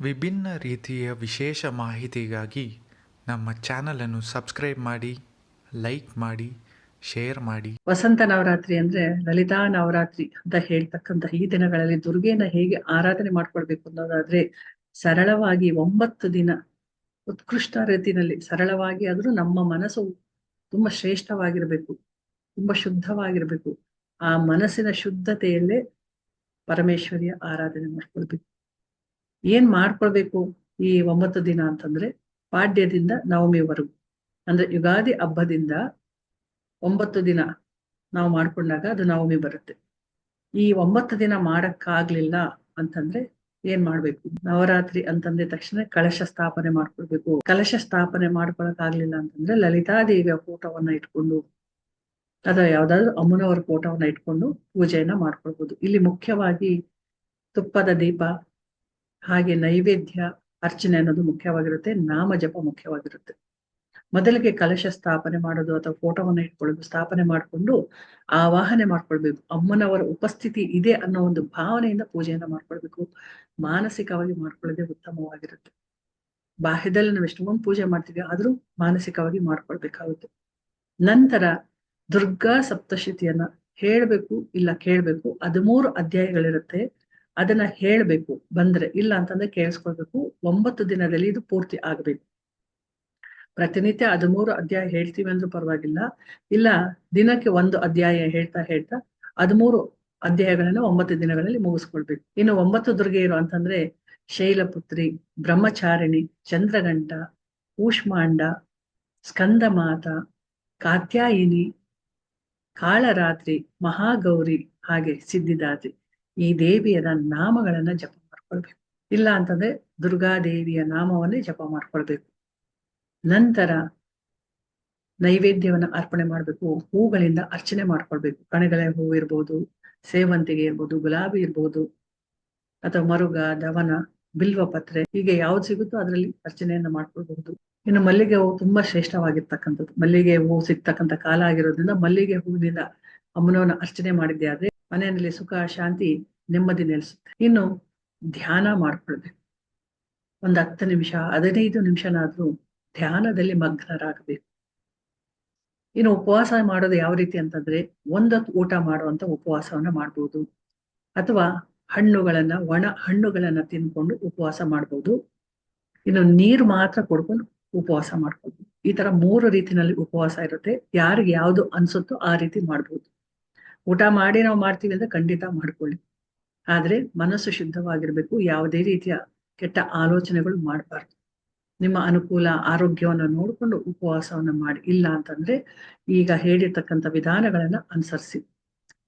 ವಿಭಿನ್ನ ರೀತಿಯ ವಿಶೇಷ ಮಾಹಿತಿಗಾಗಿ ನಮ್ಮ ಚಾನಲನ್ನು ಸಬ್ಸ್ಕ್ರೈಬ್ ಮಾಡಿ, ಲೈಕ್ ಮಾಡಿ, ಶೇರ್ ಮಾಡಿ. ವಸಂತ ನವರಾತ್ರಿ ಅಂದ್ರೆ ಲಲಿತಾ ನವರಾತ್ರಿ ಅಂತ ಹೇಳ್ತಕ್ಕಂತ ಈ ದಿನಗಳಲ್ಲಿ ದುರ್ಗೆಯನ್ನ ಹೇಗೆ ಆರಾಧನೆ ಮಾಡ್ಕೊಳ್ಬೇಕು ಅನ್ನೋದಾದ್ರೆ ಸರಳವಾಗಿ ಒಂಬತ್ತು ದಿನ ಉತ್ಕೃಷ್ಟ ರೀತಿನಲ್ಲಿ ಸರಳವಾಗಿ ಆದ್ರೂ ನಮ್ಮ ಮನಸ್ಸು ತುಂಬಾ ಶ್ರೇಷ್ಠವಾಗಿರ್ಬೇಕು, ತುಂಬಾ ಶುದ್ಧವಾಗಿರ್ಬೇಕು. ಆ ಮನಸ್ಸಿನ ಶುದ್ಧತೆಯಲ್ಲೇ ಪರಮೇಶ್ವರಿಯ ಆರಾಧನೆ ಮಾಡ್ಕೊಳ್ಬೇಕು. ಏನ್ ಮಾಡ್ಕೊಳ್ಬೇಕು ಈ ಒಂಬತ್ತು ದಿನ ಅಂತಂದ್ರೆ ಪಾಡ್ಯದಿಂದ ನವಮಿವರೆಗೂ. ಅಂದ್ರೆ ಯುಗಾದಿ ಹಬ್ಬದಿಂದ ಒಂಬತ್ತು ದಿನ ನಾವು ಮಾಡ್ಕೊಂಡಾಗ ಅದು ನವಮಿ ಬರುತ್ತೆ. ಈ ಒಂಬತ್ತು ದಿನ ಮಾಡಕ್ಕಾಗ್ಲಿಲ್ಲ ಅಂತಂದ್ರೆ ಏನ್ ಮಾಡ್ಬೇಕು? ನವರಾತ್ರಿ ಅಂತಂದ ತಕ್ಷಣ ಕಳಶ ಸ್ಥಾಪನೆ ಮಾಡ್ಕೊಳ್ಬೇಕು. ಕಲಶ ಸ್ಥಾಪನೆ ಮಾಡ್ಕೊಳಕ್ ಆಗ್ಲಿಲ್ಲ ಅಂತಂದ್ರೆ ಲಲಿತಾದೇವಿಯ ಫೋಟೋವನ್ನ ಇಟ್ಕೊಂಡು, ಅಥವಾ ಯಾವ್ದಾದ್ರು ಅಮ್ಮನವರ ಫೋಟೋವನ್ನ ಇಟ್ಕೊಂಡು ಪೂಜೆಯನ್ನ ಮಾಡ್ಕೊಳ್ಬಹುದು ಇಲ್ಲಿ ಮುಖ್ಯವಾಗಿ ತುಪ್ಪದ ದೀಪ ಹಾಗೆ ನೈವೇದ್ಯ, ಅರ್ಚನೆ ಅನ್ನೋದು ಮುಖ್ಯವಾಗಿರುತ್ತೆ, ನಾಮ ಜಪ ಮುಖ್ಯವಾಗಿರುತ್ತೆ. ಮೊದಲಿಗೆ ಕಲಶ ಸ್ಥಾಪನೆ ಮಾಡೋದು ಅಥವಾ ಫೋಟೋವನ್ನು ಇಟ್ಕೊಳ್ಳೋದು, ಸ್ಥಾಪನೆ ಮಾಡಿಕೊಂಡು ಆವಾಹನೆ ಮಾಡ್ಕೊಳ್ಬೇಕು. ಅಮ್ಮನವರ ಉಪಸ್ಥಿತಿ ಇದೆ ಅನ್ನೋ ಒಂದು ಭಾವನೆಯಿಂದ ಪೂಜೆಯನ್ನ ಮಾಡ್ಕೊಳ್ಬೇಕು. ಮಾನಸಿಕವಾಗಿ ಮಾಡ್ಕೊಳ್ಳೋದೇ ಉತ್ತಮವಾಗಿರುತ್ತೆ. ಬಾಹ್ಯದಲ್ಲಿ ನಾವು ಎಷ್ಟೊಂದು ಪೂಜೆ ಮಾಡ್ತೀವಿ, ಆದ್ರೂ ಮಾನಸಿಕವಾಗಿ ಮಾಡ್ಕೊಳ್ಬೇಕಾಗುತ್ತೆ. ನಂತರ ದುರ್ಗಾ ಸಪ್ತಶತಿಯನ್ನ ಹೇಳಬೇಕು ಇಲ್ಲ ಕೇಳ್ಬೇಕು, ಹದಿಮೂರು ಅಧ್ಯಾಯಗಳಿರುತ್ತೆ. ಅದನ್ನ ಹೇಳ್ಬೇಕು, ಬಂದ್ರೆ, ಇಲ್ಲ ಅಂತಂದ್ರೆ ಕೇಳಿಸ್ಕೊಳ್ಬೇಕು. ಒಂಬತ್ತು ದಿನದಲ್ಲಿ ಇದು ಪೂರ್ತಿ ಆಗ್ಬೇಕು. ಪ್ರತಿನಿತ್ಯ ಹದಿಮೂರು ಅಧ್ಯಾಯ ಹೇಳ್ತೀವಿ ಅಂದ್ರೂ ಪರವಾಗಿಲ್ಲ. ಇಲ್ಲ, ದಿನಕ್ಕೆ ಒಂದು ಅಧ್ಯಾಯ ಹೇಳ್ತಾ ಹೇಳ್ತಾ ಹದಿಮೂರು ಅಧ್ಯಾಯಗಳನ್ನ ಒಂಬತ್ತು ದಿನಗಳಲ್ಲಿ ಮುಗಿಸ್ಕೊಳ್ಬೇಕು. ಇನ್ನು ಒಂಬತ್ತು ದುರ್ಗೆಯರು ಅಂತಂದ್ರೆ ಶೈಲಪುತ್ರಿ, ಬ್ರಹ್ಮಚಾರಿಣಿ ಚಂದ್ರಗಂಟ ಸ್ಕಂದ ಸ್ಕಂದಮಾತ, ಕಾತ್ಯಾಯಿನಿ, ಕಾಳರಾತ್ರಿ, ಮಹಾಗೌರಿ ಹಾಗೆ ಸಿದ್ಧಿದಾತ್ರಿ. ಈ ದೇವಿಯರ ನಾಮಗಳನ್ನ ಜಪ ಮಾಡ್ಕೊಳ್ಬೇಕು. ಇಲ್ಲ ಅಂತಂದ್ರೆ ದುರ್ಗಾದೇವಿಯ ನಾಮವನ್ನೇ ಜಪ ಮಾಡ್ಕೊಳ್ಬೇಕು. ನಂತರ ನೈವೇದ್ಯವನ್ನ ಅರ್ಪಣೆ ಮಾಡ್ಬೇಕು. ಹೂಗಳಿಂದ ಅರ್ಚನೆ ಮಾಡ್ಕೊಳ್ಬೇಕು. ಕಣಗಲೆ ಹೂ ಇರ್ಬೋದು, ಸೇವಂತಿಗೆ ಇರ್ಬೋದು, ಗುಲಾಬಿ ಇರ್ಬೋದು, ಅಥವಾ ಮರುಗ, ದವನ, ಬಿಲ್ವ ಪತ್ರೆ, ಹೀಗೆ ಯಾವ್ದು ಸಿಗುತ್ತೋ ಅದರಲ್ಲಿ ಅರ್ಚನೆಯನ್ನ ಮಾಡ್ಕೊಳ್ಬಹುದು. ಇನ್ನು ಮಲ್ಲಿಗೆ ಹೂವು ತುಂಬಾ ಶ್ರೇಷ್ಠವಾಗಿರ್ತಕ್ಕಂಥದ್ದು. ಮಲ್ಲಿಗೆ ಹೂವು ಸಿಗ್ತಕ್ಕಂಥ ಕಾಲ ಆಗಿರೋದ್ರಿಂದ ಮಲ್ಲಿಗೆ ಹೂವಿನಿಂದ ಅಮ್ಮನವನ್ನ ಅರ್ಚನೆ ಮಾಡಿದ್ದೆ ಆದ್ರೆ ಮನೆಯಲ್ಲಿ ಸುಖ, ಶಾಂತಿ, ನೆಮ್ಮದಿ ನೆಲೆಸುತ್ತೆ. ಇನ್ನು ಧ್ಯಾನ ಮಾಡ್ಕೊಳ್ಬೇಕು. ಒಂದ್ ಹತ್ತು ನಿಮಿಷ, ಹದಿನೈದು ನಿಮಿಷನಾದ್ರೂ ಧ್ಯಾನದಲ್ಲಿ ಮಗ್ನರಾಗಬೇಕು. ಇನ್ನು ಉಪವಾಸ ಮಾಡೋದು ಯಾವ ರೀತಿ ಅಂತಂದ್ರೆ ಒಂದೊತ್ತು ಊಟ ಮಾಡುವಂತ ಉಪವಾಸವನ್ನ ಮಾಡ್ಬೋದು. ಅಥವಾ ಹಣ್ಣುಗಳನ್ನ, ಒಣ ಹಣ್ಣುಗಳನ್ನ ತಿನ್ಕೊಂಡು ಉಪವಾಸ ಮಾಡ್ಬೋದು. ಇನ್ನು ನೀರು ಮಾತ್ರ ಕೊಡ್ಕೊಂಡು ಉಪವಾಸ ಮಾಡ್ಬೋದು ಈ ತರ ಮೂರು ರೀತಿನಲ್ಲಿ ಉಪವಾಸ ಇರುತ್ತೆ. ಯಾರಿಗೆ ಯಾವ್ದು ಅನ್ಸುತ್ತೋ ಆ ರೀತಿ ಮಾಡ್ಬೋದು. ಊಟ ಮಾಡಿ ನಾವು ಮಾಡ್ತೀವಿ ಅಂದ್ರೆ ಖಂಡಿತ ಮಾಡ್ಕೊಳ್ಳಿ. ಆದ್ರೆ ಮನಸ್ಸು ಶುದ್ಧವಾಗಿರ್ಬೇಕು, ಯಾವುದೇ ರೀತಿಯ ಕೆಟ್ಟ ಆಲೋಚನೆಗಳು ಮಾಡಬಾರ್ದು. ನಿಮ್ಮ ಅನುಕೂಲ, ಆರೋಗ್ಯವನ್ನು ನೋಡ್ಕೊಂಡು ಉಪವಾಸವನ್ನ ಮಾಡಿ. ಇಲ್ಲ ಅಂತಂದ್ರೆ ಈಗ ಹೇಳಿರ್ತಕ್ಕಂಥ ವಿಧಾನಗಳನ್ನ ಅನುಸರಿಸಿ.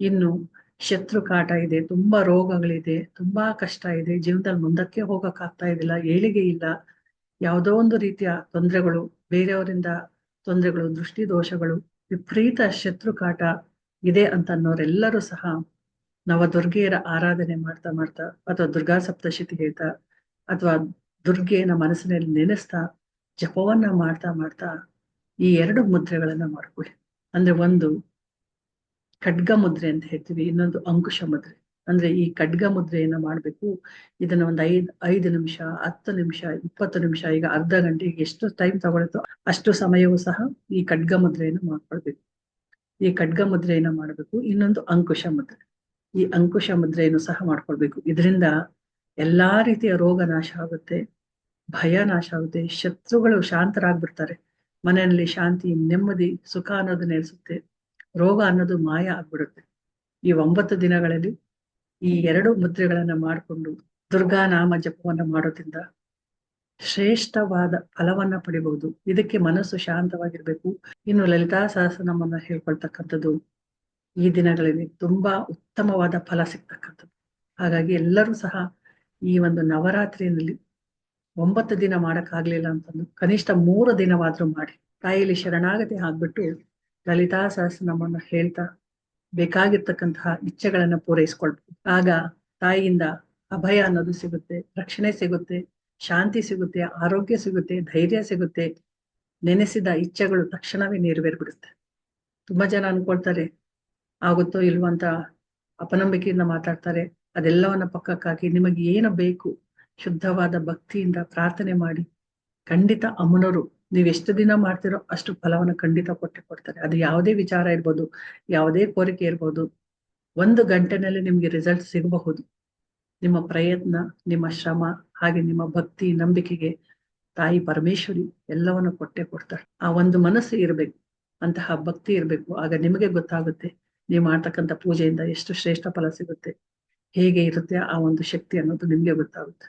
ಇನ್ನು ಶತ್ರು ಕಾಟ ಇದೆ, ತುಂಬಾ ರೋಗಗಳಿದೆ, ತುಂಬಾ ಕಷ್ಟ ಇದೆ, ಜೀವನದಲ್ಲಿ ಮುಂದಕ್ಕೆ ಹೋಗಕ್ಕಾಗ್ತಾ ಇದಿಲ್ಲ, ಏಳಿಗೆ ಇಲ್ಲ, ಯಾವುದೋ ಒಂದು ರೀತಿಯ ತೊಂದರೆಗಳು, ಬೇರೆಯವರಿಂದ ತೊಂದರೆಗಳು ದೃಷ್ಟಿ ದೋಷಗಳು ವಿಪರೀತ ಶತ್ರು ಕಾಟ ಇದೆ ಅಂತ ಅನ್ನೋರೆಲ್ಲರೂ ಸಹ ನವದುರ್ಗೆಯರ ಆರಾಧನೆ ಮಾಡ್ತಾ ಮಾಡ್ತಾ ಅಥವಾ ದುರ್ಗಾ ಸಪ್ತಶತಿ ಹೇಳ್ತಾ ಅಥವಾ ದುರ್ಗೆಯನ್ನ ಮನಸ್ಸಿನಲ್ಲಿ ನೆನೆಸ್ತಾ ಜಪವನ್ನ ಮಾಡ್ತಾ ಮಾಡ್ತಾ ಈ ಎರಡು ಮುದ್ರೆಗಳನ್ನ ಮಾಡ್ಕೊಳ್ಳಿ. ಅಂದ್ರೆ ಒಂದು ಖಡ್ಗ ಮುದ್ರೆ ಅಂತ ಹೇಳ್ತೀವಿ, ಇನ್ನೊಂದು ಅಂಕುಶ ಮುದ್ರೆ ಅಂದ್ರೆ ಈ ಖಡ್ಗ ಮುದ್ರೆಯನ್ನ ಮಾಡ್ಬೇಕು. ಇದನ್ನ ಒಂದು ಐದ್, ಐದು ನಿಮಿಷ, ಹತ್ತು ನಿಮಿಷ, ಇಪ್ಪತ್ತು ನಿಮಿಷ, ಈಗ ಅರ್ಧ ಗಂಟೆಗೆ ಎಷ್ಟು ಟೈಮ್ ತಗೊಳತ್ತೋ ಅಷ್ಟು ಸಮಯವೂ ಸಹ ಈ ಖಡ್ಗ ಮುದ್ರೆಯನ್ನು ಮಾಡ್ಕೊಳ್ಬೇಕು. ಈ ಖಡ್ಗ ಮುದ್ರೆಯನ್ನು ಮಾಡಬೇಕು, ಇನ್ನೊಂದು ಅಂಕುಶ ಮುದ್ರೆ ಈ ಅಂಕುಶ ಮುದ್ರೆಯನ್ನು ಸಹ ಮಾಡ್ಕೊಳ್ಬೇಕು. ಇದರಿಂದ ಎಲ್ಲಾ ರೀತಿಯ ರೋಗ ನಾಶ ಆಗುತ್ತೆ, ಭಯ ನಾಶ ಆಗುತ್ತೆ, ಶತ್ರುಗಳು ಶಾಂತರಾಗ್ಬಿಡ್ತಾರೆ. ಮನೆಯಲ್ಲಿ ಶಾಂತಿ, ನೆಮ್ಮದಿ, ಸುಖ ಅನ್ನೋದು ನೆಲೆಸುತ್ತೆ, ರೋಗ ಅನ್ನೋದು ಮಾಯ ಆಗ್ಬಿಡುತ್ತೆ. ಈ ಒಂಬತ್ತು ದಿನಗಳಲ್ಲಿ ಈ ಎರಡು ಮುದ್ರೆಗಳನ್ನ ಮಾಡಿಕೊಂಡು ದುರ್ಗಾ ನಾಮ ಜಪವನ್ನ ಮಾಡೋದ್ರಿಂದ ಶ್ರೇಷ್ಠವಾದ ಫಲವನ್ನ ಪಡಿಬಹುದು ಇದಕ್ಕೆ ಮನಸ್ಸು ಶಾಂತವಾಗಿರ್ಬೇಕು. ಇನ್ನು ಲಲಿತಾ ಸಹಸ್ರನಮನ್ನ ಹೇಳ್ಕೊಳ್ತಕ್ಕಂಥದ್ದು ಈ ದಿನಗಳಲ್ಲಿ ತುಂಬಾ ಉತ್ತಮವಾದ ಫಲ ಸಿಗ್ತಕ್ಕಂಥದ್ದು. ಹಾಗಾಗಿ ಎಲ್ಲರೂ ಸಹ ಈ ಒಂದು ನವರಾತ್ರಿಯಲ್ಲಿ ಒಂಬತ್ತು ದಿನ ಮಾಡಕ್ಕಾಗ್ಲಿಲ್ಲ ಅಂತಂದು ಕನಿಷ್ಠ ಮೂರು ದಿನವಾದ್ರೂ ಮಾಡಿ. ತಾಯಿಯಲ್ಲಿ ಶರಣಾಗತಿ ಆಗ್ಬಿಟ್ಟು ಲಲಿತಾ ಸಹಸ್ರನಮನ್ನ ಹೇಳ್ತಾ ಬೇಕಾಗಿರ್ತಕ್ಕಂತಹ ಇಚ್ಛೆಗಳನ್ನ ಪೂರೈಸ್ಕೊಳ್ಬೇಕು ಆಗ ತಾಯಿಯಿಂದ ಅಭಯ ಅನ್ನೋದು ಸಿಗುತ್ತೆ, ರಕ್ಷಣೆ ಸಿಗುತ್ತೆ ಶಾಂತಿ ಸಿಗುತ್ತೆ, ಆರೋಗ್ಯ ಸಿಗುತ್ತೆ, ಧೈರ್ಯ ಸಿಗುತ್ತೆ, ನೆನೆಸಿದ ಇಚ್ಛೆಗಳು ತಕ್ಷಣವೇ ನೆರವೇರ್ಬಿಡುತ್ತೆ. ತುಂಬಾ ಜನ ಅನ್ಕೊಳ್ತಾರೆ, ಆಗುತ್ತೋ ಇಲ್ವೋ ಅಂತ ಅಪನಂಬಿಕೆಯಿಂದ ಮಾತಾಡ್ತಾರೆ. ಅದೆಲ್ಲವನ್ನ ಪಕ್ಕಕ್ಕಾಗಿ ನಿಮಗೆ ಏನು ಬೇಕು? ಶುದ್ಧವಾದ ಭಕ್ತಿಯಿಂದ ಪ್ರಾರ್ಥನೆ ಮಾಡಿ. ಖಂಡಿತ ಅಮ್ಮನವರು ನೀವು ಎಷ್ಟು ದಿನ ಮಾಡ್ತಿರೋ ಅಷ್ಟು ಫಲವನ್ನು ಖಂಡಿತ ಕೊಟ್ಟೆ ಕೊಡ್ತಾರೆ. ಅದು ಯಾವುದೇ ವಿಚಾರ ಇರ್ಬೋದು, ಯಾವುದೇ ಕೋರಿಕೆ ಇರ್ಬೋದು, ಒಂದು ಗಂಟೆನಲ್ಲಿ ನಿಮ್ಗೆ ರಿಸಲ್ಟ್ ಸಿಗಬಹುದು. ನಿಮ್ಮ ಪ್ರಯತ್ನ, ನಿಮ್ಮ ಶ್ರಮ, ಹಾಗೆ ನಿಮ್ಮ ಭಕ್ತಿ, ನಂಬಿಕೆಗೆ ತಾಯಿ ಪರಮೇಶ್ವರಿ ಎಲ್ಲವನ್ನು ಕೊಟ್ಟೆ ಕೊಡ್ತಾಳೆ. ಆ ಒಂದು ಮನಸ್ಸು ಇರಬೇಕು, ಅಂತಹ ಭಕ್ತಿ ಇರಬೇಕು. ಆಗ ನಿಮಗೆ ಗೊತ್ತಾಗುತ್ತೆ ನೀವು ಮಾಡ್ತಕ್ಕಂಥ ಪೂಜೆಯಿಂದ ಎಷ್ಟು ಶ್ರೇಷ್ಠ ಫಲ ಸಿಗುತ್ತೆ, ಹೇಗೆ ಇರುತ್ತೆ ಆ ಒಂದು ಶಕ್ತಿ ಅನ್ನೋದು ನಿಮಗೆ ಗೊತ್ತಾಗುತ್ತೆ.